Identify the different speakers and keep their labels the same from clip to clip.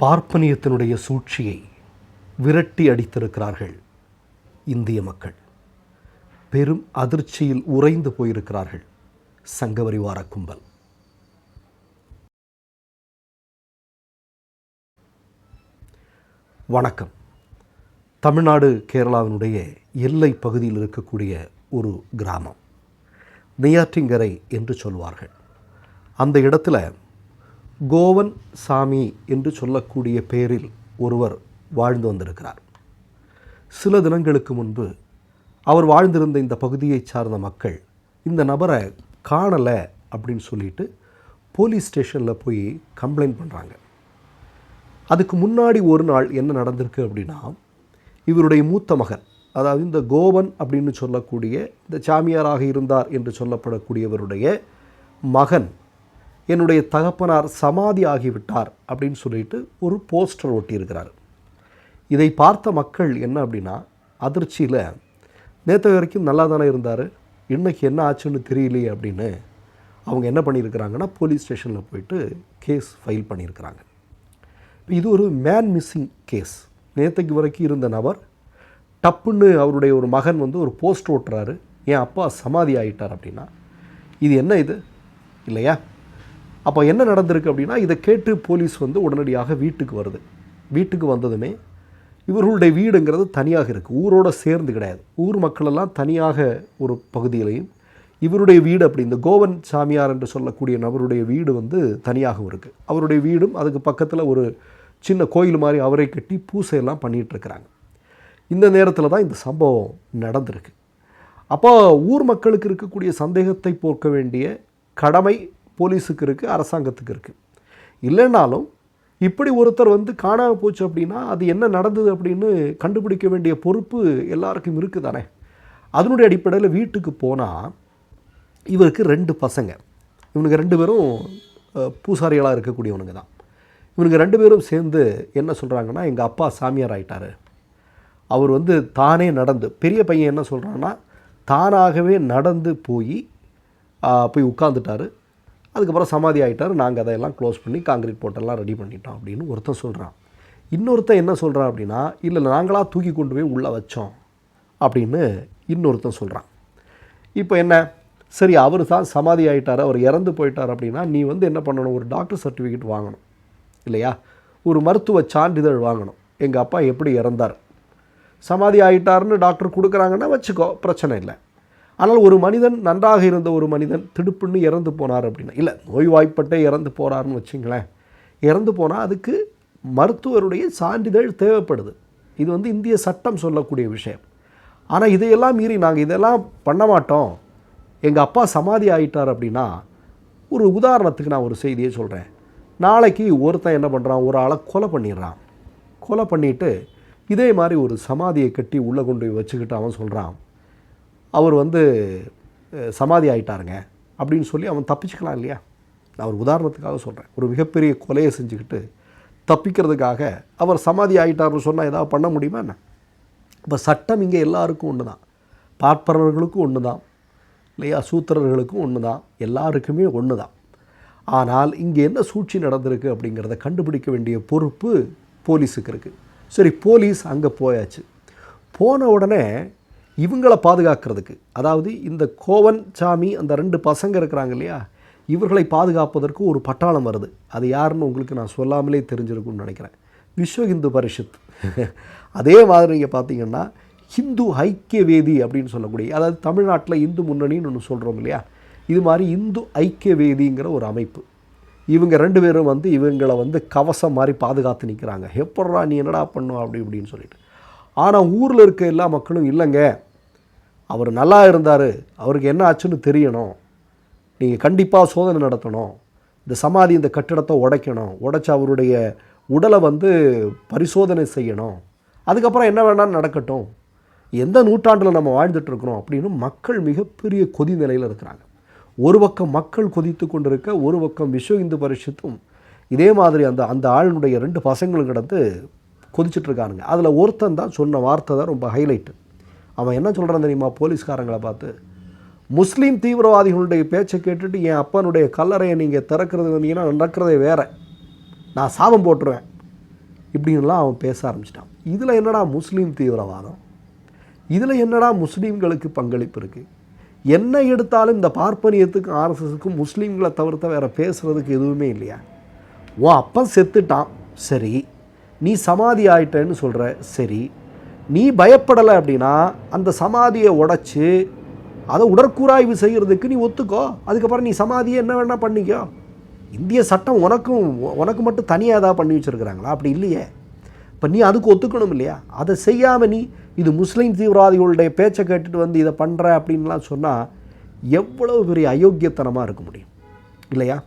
Speaker 1: பார்ப்பனியத்தினுடைய சூழ்ச்சியை விரட்டி அடித்திருக்கிறார்கள் இந்திய மக்கள். பெரும் அதிர்ச்சியில் உறைந்து போயிருக்கிறார்கள் சங்கவரிவார கும்பல். வணக்கம். தமிழ்நாடு கேரளாவினுடைய எல்லை பகுதியில் இருக்கக்கூடிய ஒரு கிராமம். நெய்யாற்றிங்கரை என்று சொல்வார்கள். அந்த இடத்துல கோவன் சாமி என்று சொல்லக்கூடிய பெயரில் ஒருவர் வாழ்ந்து வந்திருக்கிறார். சில தினங்களுக்கு முன்பு அவர் வாழ்ந்திருந்த இந்த பகுதியை சார்ந்த மக்கள் இந்த நபரை காணலை அப்படின்னு சொல்லிட்டு போலீஸ் ஸ்டேஷனில் போய் கம்ப்ளைண்ட் பண்ணுறாங்க அதுக்கு முன்னாடி ஒரு நாள் என்ன நடந்திருக்கு அப்படின்னா இவருடைய மூத்த மகன் அதாவது இந்த கோவன் அப்படின்னு சொல்லக்கூடிய இந்த சாமியாராக இருந்தார் என்று சொல்லப்படக்கூடியவருடைய மகன் என்னுடைய தகப்பனார் சமாதி ஆகிவிட்டார் அப்படின்னு சொல்லிட்டு ஒரு போஸ்டர் ஒட்டியிருக்கிறார். இதை பார்த்த மக்கள் என்ன அப்படின்னா அதிர்ச்சியில் நேற்று வரைக்கும் நல்லா தானே இருந்தார் இன்றைக்கி என்ன ஆச்சுன்னு தெரியலையே அப்படின்னு அவங்க என்ன பண்ணியிருக்கிறாங்கன்னா போலீஸ் ஸ்டேஷனில் போயிட்டு கேஸ் ஃபைல் பண்ணியிருக்கிறாங்க. இது ஒரு மேன் மிஸ்ஸிங் கேஸ் நேற்றுக்கு வரைக்கும் இருந்த நபர் டப்புன்னு அவருடைய ஒரு மகன் வந்து ஒரு போஸ்ட் ஓட்டுறாரு என் அப்பா சமாதி ஆகிட்டார் அப்படின்னா இது என்ன இது? இல்லையா? அப்போ என்ன நடந்திருக்கு அப்படின்னா இதை கேட்டு போலீஸ் வந்து உடனடியாக வீட்டுக்கு வருது. வீட்டுக்கு வந்ததுமே இவர்களுடைய வீடுங்கிறது தனியாக இருக்குது ஊரோடு சேர்ந்து கிடையாது. ஊர் மக்களெல்லாம் தனியாக ஒரு பகுதியிலையும் இவருடைய வீடு அப்படி இந்த கோவன் சாமியார் என்று சொல்லக்கூடிய நபருடைய வீடு வந்து தனியாகவும் இருக்குது அவருடைய வீடும் அதுக்கு பக்கத்தில் ஒரு சின்ன கோயில் மாதிரி அவரை கட்டி பூசையெல்லாம் பண்ணிகிட்டு இருக்கிறாங்க. இந்த நேரத்தில் தான் இந்த சம்பவம் நடந்திருக்கு. அப்போ ஊர் மக்களுக்கு இருக்கக்கூடிய சந்தேகத்தை போக்க வேண்டிய கடமை போலீஸுக்கு இருக்குது அரசாங்கத்துக்கு இருக்குது இல்லைனாலும் இப்படி ஒருத்தர் வந்து காணாமல் போச்சு அப்படின்னா அது என்ன நடந்தது அப்படின்னு கண்டுபிடிக்க வேண்டிய பொறுப்பு எல்லாருக்கும் இருக்குது தானே அதனுடைய அடிப்படையில் வீட்டுக்கு போனால் இவருக்கு ரெண்டு பசங்க. இவனுக்கு ரெண்டு பேரும் பூசாரிகளாக இருக்கக்கூடியவனுங்க தான். இவனுங்க ரெண்டு பேரும் சேர்ந்து என்ன சொல்கிறாங்கன்னா எங்கள் அப்பா சாமியார் ஆகிட்டார் அவர் வந்து தானே நடந்து பெரிய பையன் என்ன சொல்கிறான்னா தானாகவே நடந்து போய் போய் உட்காந்துட்டாரு அதுக்கப்புறம் சமாதி ஆகிட்டார் நாங்கள் அதையெல்லாம் க்ளோஸ் பண்ணி காங்கிரீட் போட்டெல்லாம் ரெடி பண்ணிட்டோம் அப்படின்னு ஒருத்தன் சொல்கிறான் இன்னொருத்தன் என்ன சொல்கிறான் அப்படின்னா இல்லை நாங்களாக தூக்கி கொண்டு போய் உள்ளே வச்சோம் அப்படின்னு இன்னொருத்தன் சொல்கிறான் இப்போ என்ன? சரி அவர் தான் சமாதி ஆகிட்டார் அவர் இறந்து போயிட்டார் அப்படின்னா நீ வந்து என்ன பண்ணணும்? ஒரு டாக்டர் சர்டிஃபிகேட் வாங்கணும். இல்லையா? ஒரு மருத்துவ சான்றிதழ் வாங்கணும். எங்கள் அப்பா எப்படி இறந்தார்? சமாதி ஆயிட்டாருன்னு டாக்டர் கொடுக்குறாங்கன்னா வச்சுக்கோ பிரச்சனை இல்லை. ஆனால் ஒரு மனிதன் நன்றாக இருந்த ஒரு மனிதன் திடுப்புன்னு இறந்து போனார் அப்படின்னா. இல்லை நோய்வாய்ப்பட்டே இறந்து போகிறாருன்னு வச்சுங்களேன். இறந்து போனால் அதுக்கு மருத்துவருடைய சான்றிதழ் தேவைப்படுது. இது வந்து இந்திய சட்டம் சொல்லக்கூடிய விஷயம். ஆனால் இதையெல்லாம் மீறி நாங்கள் இதெல்லாம் பண்ண மாட்டோம். எங்கள் அப்பா சமாதி ஆயிட்டார் அப்படின்னா ஒரு உதாரணத்துக்கு நான் ஒரு செய்தியை சொல்கிறேன் நாளைக்கு ஒருத்தன் என்ன பண்ணுறான் ஒரு ஆளை கொலை பண்ணிடுறான். கொலை பண்ணிவிட்டு இதே மாதிரி ஒரு சமாதியை கட்டி உள்ளே கொண்டு போய் வச்சுக்கிட்டு அவன் சொல்கிறான் அவர் வந்து சமாதி ஆயிட்டாருங்க. அப்படின்னு சொல்லி அவன் தப்பிச்சுக்கலாம் இல்லையா? நான் ஒரு உதாரணத்துக்காக சொல்கிறேன் ஒரு மிகப்பெரிய கொலையை செஞ்சுக்கிட்டு தப்பிக்கிறதுக்காக அவர் சமாதி ஆகிட்டார்னு சொன்னால் ஏதாவது பண்ண முடியுமா என்ன? இப்போ சட்டம் இங்கே எல்லாருக்கும் ஒன்று தான் பார்ப்பனர்களுக்கும் ஒன்று தான் இல்லையா? சூத்திரர்களுக்கும் ஒன்று தான் எல்லாருக்குமே ஒன்று தான் ஆனால் இங்கே என்ன சூழ்ச்சி நடந்திருக்கு அப்படிங்கிறத கண்டுபிடிக்க வேண்டிய பொறுப்பு போலீஸுக்கு இருக்குது சரி போலீஸ் அங்கே போயாச்சு. போன உடனே இவங்களை பாதுகாக்கிறதுக்கு அதாவது இந்த கோவன் சாமி அந்த ரெண்டு பசங்க இருக்கிறாங்க இல்லையா இவர்களை பாதுகாப்பதற்கு ஒரு பட்டாளம் வருது. அது யாருன்னு உங்களுக்கு நான் சொல்லாமலே தெரிஞ்சிருக்கும்னு நினைக்கிறேன். விஸ்வ இந்து பரிஷத். அதே மாதிரி நீங்கள் பார்த்தீங்கன்னா ஹிந்து ஐக்கிய வேதி அப்படின்னு சொல்லக்கூடிய அதாவது தமிழ்நாட்டில் இந்து முன்னணின்னு ஒன்று சொல்கிறோம் இல்லையா இது மாதிரி இந்து ஐக்கிய வேதிங்கிற ஒரு அமைப்பு. இவங்க ரெண்டு பேரும் வந்து இவங்களை வந்து கவசம் மாதிரி பாதுகாத்து நிற்கிறாங்க எப்பட்றா நீ என்னடா பண்ணும் அப்படி இப்படின்னு சொல்லிட்டு. ஆனால் ஊரில் இருக்க எல்லா மக்களும் இல்லைங்க. அவர் நல்லா இருந்தார் அவருக்கு என்ன ஆச்சுன்னு தெரியணும். நீங்கள் கண்டிப்பாக சோதனை நடத்தணும். இந்த சமாதி இந்த கட்டிடத்தை உடைக்கணும். உடைச்சி அவருடைய உடலை வந்து பரிசோதனை செய்யணும். அதுக்கப்புறம் என்ன வேணாலும் நடக்கட்டும். எந்த நூற்றாண்டில் நம்ம வாழ்ந்துட்டுருக்குறோம் அப்படின்னு மக்கள் மிகப்பெரிய கொதி நிலையில் இருக்கிறாங்க. ஒரு பக்கம் மக்கள் கொதித்து கொண்டிருக்க ஒரு பக்கம் விஸ்வ இந்து பரிஷத்தும் இதே மாதிரி அந்த அந்த ஆளுனுடைய ரெண்டு பசங்களும் கிடந்து கொதிச்சிட்ருக்கானுங்க அதில் ஒருத்தன் தான் சொன்ன வார்த்தை தான் ரொம்ப ஹைலைட்டு அவன் என்ன சொல்கிறான் தெரியுமா? போலீஸ்காரங்களை பார்த்து முஸ்லீம் தீவிரவாதிகளுடைய பேச்சை கேட்டுட்டு என் அப்பனுடைய கல்லறையை நீங்கள் திறக்கிறது வந்தீங்கன்னா நடக்கிறதே வேறு. நான் சாபம் போட்டுருவேன். இப்படின்லாம் அவன் பேச ஆரம்பிச்சிட்டான். இதில் என்னடா முஸ்லீம் தீவிரவாதம்? இதில் என்னடா முஸ்லீம்களுக்கு பங்களிப்பு இருக்குது என்ன எடுத்தாலும் இந்த பார்ப்பனியத்துக்கும் ஆர்எஸ்எஸ்க்கும் முஸ்லீம்களை தவிர்த்த வேறு பேசுகிறதுக்கு எதுவுமே இல்லையா? உன் அப்பன் செத்துட்டான். சரி. நீ சமாதி ஆயிட்டேன்னு சொல்கிற சரி. நீ பயப்படலை அப்படின்னா அந்த சமாதியை உடச்சி அதை உடற்கூராய்வு செய்கிறதுக்கு நீ ஒத்துக்கோ. அதுக்கப்புறம் நீ சமாதியை என்ன வேணால் பண்ணிக்கோ. இந்திய சட்டம் உனக்கும் உனக்கு மட்டும் தனியாக ஏதாவது பண்ணி வச்சுருக்குறாங்களா? அப்படி இல்லையே. இப்போ நீ அதுக்கு ஒத்துக்கணும் இல்லையா? அதை செய்யாமல் நீ இது முஸ்லீம் தீவிரவாதிகளுடைய பேச்சை கேட்டுட்டு வந்து இதை பண்ணுற அப்படின்லாம் சொன்னால் எவ்வளவு பெரிய அயோக்கியத்தனமாக இருக்க முடியும். இல்லையா?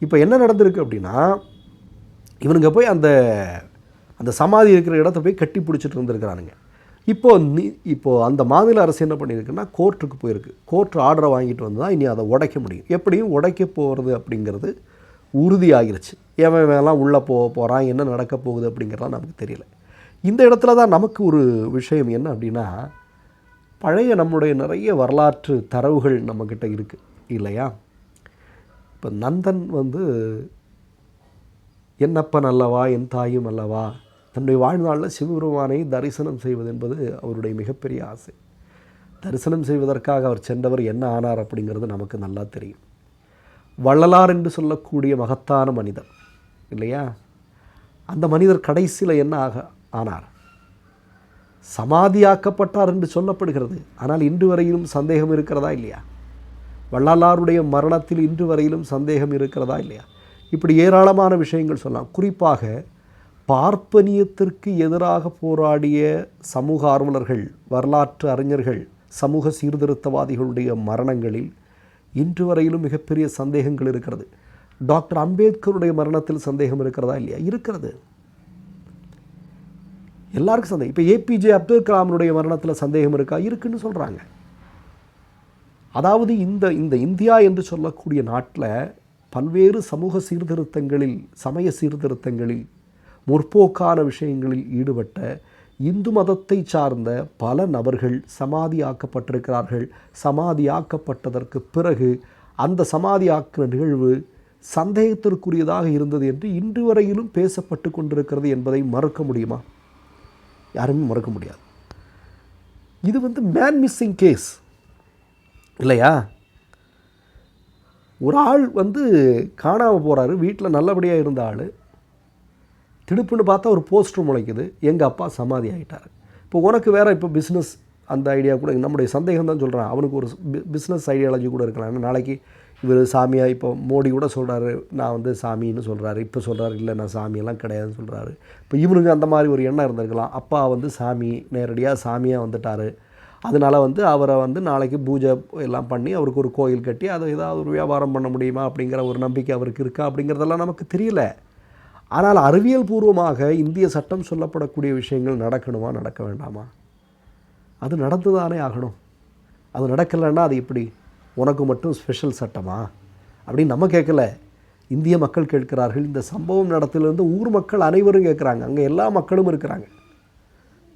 Speaker 1: இப்போ என்ன நடந்திருக்கு அப்படின்னா இவனுங்க போய் அந்த அந்த சமாதி இருக்கிற இடத்த போய் கட்டி பிடிச்சிட்டு இருந்திருக்கிறானுங்க. இப்போது நீ இப்போது அந்த மாநில அரசு என்ன பண்ணியிருக்குன்னா கோர்ட்டுக்கு போயிருக்கு. கோர்ட் ஆர்டரை வாங்கிட்டு வந்து தான் இனி அதை உடைக்க முடியும். எப்படியும் உடைக்க போகிறது அப்படிங்கிறது உறுதியாகிருச்சு. எவன் எல்லாம் உள்ளே போக போகிறான் என்ன நடக்க போகுது அப்படிங்கிறலாம் நமக்கு தெரியல. இந்த இடத்துல தான் நமக்கு ஒரு விஷயம் என்ன அப்படின்னா பழைய நம்முடைய நிறைய வரலாற்று தரவுகள் நம்மக்கிட்ட இருக்குது இல்லையா? இப்போ நந்தன் வந்து என்னப்பன் அல்லவா? என் தாயும் அல்லவா? தன்னுடைய வாழ்நாளில் சிவபெருமானை தரிசனம் செய்வது என்பது அவருடைய மிகப்பெரிய ஆசை. தரிசனம் செய்வதற்காக அவர் சென்றவர் என்ன ஆனார் அப்படிங்கிறது நமக்கு நல்லா தெரியும். வள்ளலார் என்று சொல்லக்கூடிய மகத்தான மனிதர் இல்லையா? அந்த மனிதர் கடைசியில் என்ன ஆக ஆனார்? சமாதியாக்கப்பட்டார் என்று சொல்லப்படுகிறது. ஆனால் இன்று வரையிலும் சந்தேகம் இருக்கிறதா இல்லையா? வள்ளலாருடைய மரணத்தில் இன்று வரையிலும் சந்தேகம் இருக்கிறதா இல்லையா? இப்படி ஏராளமான விஷயங்கள் சொல்லலாம். குறிப்பாக பார்ப்பனியத்திற்கு எதிராக போராடிய சமூக ஆர்வலர்கள் வரலாற்று அறிஞர்கள் சமூக சீர்திருத்தவாதிகளுடைய மரணங்களில் இன்று வரையிலும் மிகப்பெரிய சந்தேகங்கள் இருக்கிறது. டாக்டர் அம்பேத்கருடைய மரணத்தில் சந்தேகம் இருக்கிறதா இல்லையா? இருக்கிறது. எல்லாருக்கும் சந்தேகம். இப்போ ஏபிஜே அப்துல் கலாமனுடைய மரணத்தில் சந்தேகம் இருக்கா? இருக்குன்னு சொல்கிறாங்க அதாவது இந்த இந்த இந்தியா என்று சொல்லக்கூடிய நாட்டில் பல்வேறு சமூக சீர்திருத்தங்களில் சமய சீர்திருத்தங்களில் முற்போக்கான விஷயங்களில் ஈடுபட்ட இந்து மதத்தை சார்ந்த பல நபர்கள் சமாதியாக்கப்பட்டிருக்கிறார்கள். சமாதியாக்கப்பட்டதற்கு பிறகு அந்த சமாதியாக்கிற நிகழ்வு சந்தேகத்திற்குரியதாக இருந்தது என்று இன்று வரையிலும் பேசப்பட்டு கொண்டிருக்கிறது என்பதை மறுக்க முடியுமா? யாருமே மறுக்க முடியாது. இது வந்து மேன் மிஸ்ஸிங் கேஸ் இல்லையா? ஒரு ஆள் வந்து காணாமல் போகிறாரு வீட்டில் நல்லபடியாக இருந்த ஆள். திடுப்புன்னு பார்த்தா ஒரு போஸ்டர் முளைக்குது. எங்கள் அப்பா சமாதி ஆகிட்டார் இப்போ உனக்கு வேறு இப்போ பிஸ்னஸ் அந்த ஐடியா கூட நம்முடைய சந்தேகம் தான் சொல்கிறான் அவனுக்கு ஒரு பிஸ்னஸ் ஐடியாலஜி கூட இருக்கலாம். நாளைக்கு இவர் சாமியாக இப்போ மோடி கூட சொல்கிறாரு நான் வந்து சாமின்னு சொல்கிறாரு இப்போ சொல்கிறாரு இல்லை நான் சாமியெல்லாம் கிடையாதுன்னு சொல்கிறாரு இப்போ இவனுக்கு அந்த மாதிரி ஒரு எண்ணம் இருந்திருக்கலாம். அப்பா வந்து சாமி நேரடியாக சாமியாக வந்துட்டார். அதனால் வந்து அவரை வந்து நாளைக்கு பூஜை எல்லாம் பண்ணி அவருக்கு ஒரு கோயில் கட்டி அதை ஏதாவது ஒரு வியாபாரம் பண்ண முடியுமா அப்படிங்கிற ஒரு நம்பிக்கை அவருக்கு இருக்கா அப்படிங்கிறதெல்லாம் நமக்கு தெரியல. ஆனால் அறிவியல் பூர்வமாக இந்திய சட்டம் சொல்லப்படக்கூடிய விஷயங்கள் நடக்கணுமா நடக்க வேண்டாமா? அது நடந்து தானே ஆகணும். அது நடக்கலைன்னா அது எப்படி உனக்கு மட்டும் ஸ்பெஷல் சட்டமா? அப்படின்னு நம்ம கேட்கல. இந்திய மக்கள் கேட்கிறார்கள் இந்த சம்பவம் நடத்திலிருந்து ஊர் மக்கள் அனைவரும் கேட்குறாங்க. அங்கே எல்லா மக்களும் இருக்கிறாங்க.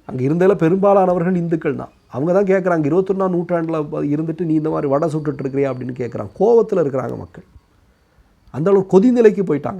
Speaker 1: அங்கே இருந்தால பெரும்பாலானவர்கள் இந்துக்கள் தான். அவங்க தான் கேட்குறாங்க இருபத்தொன்னாம் நூற்றாண்டில் இருந்துட்டு நீ இந்த மாதிரி வடை சுட்டுட்ருக்கிறியா அப்படின்னு கேட்குறாங்க. கோவத்தில் இருக்கிறாங்க மக்கள். அந்தளவு கொதிநிலைக்கு போயிட்டாங்க.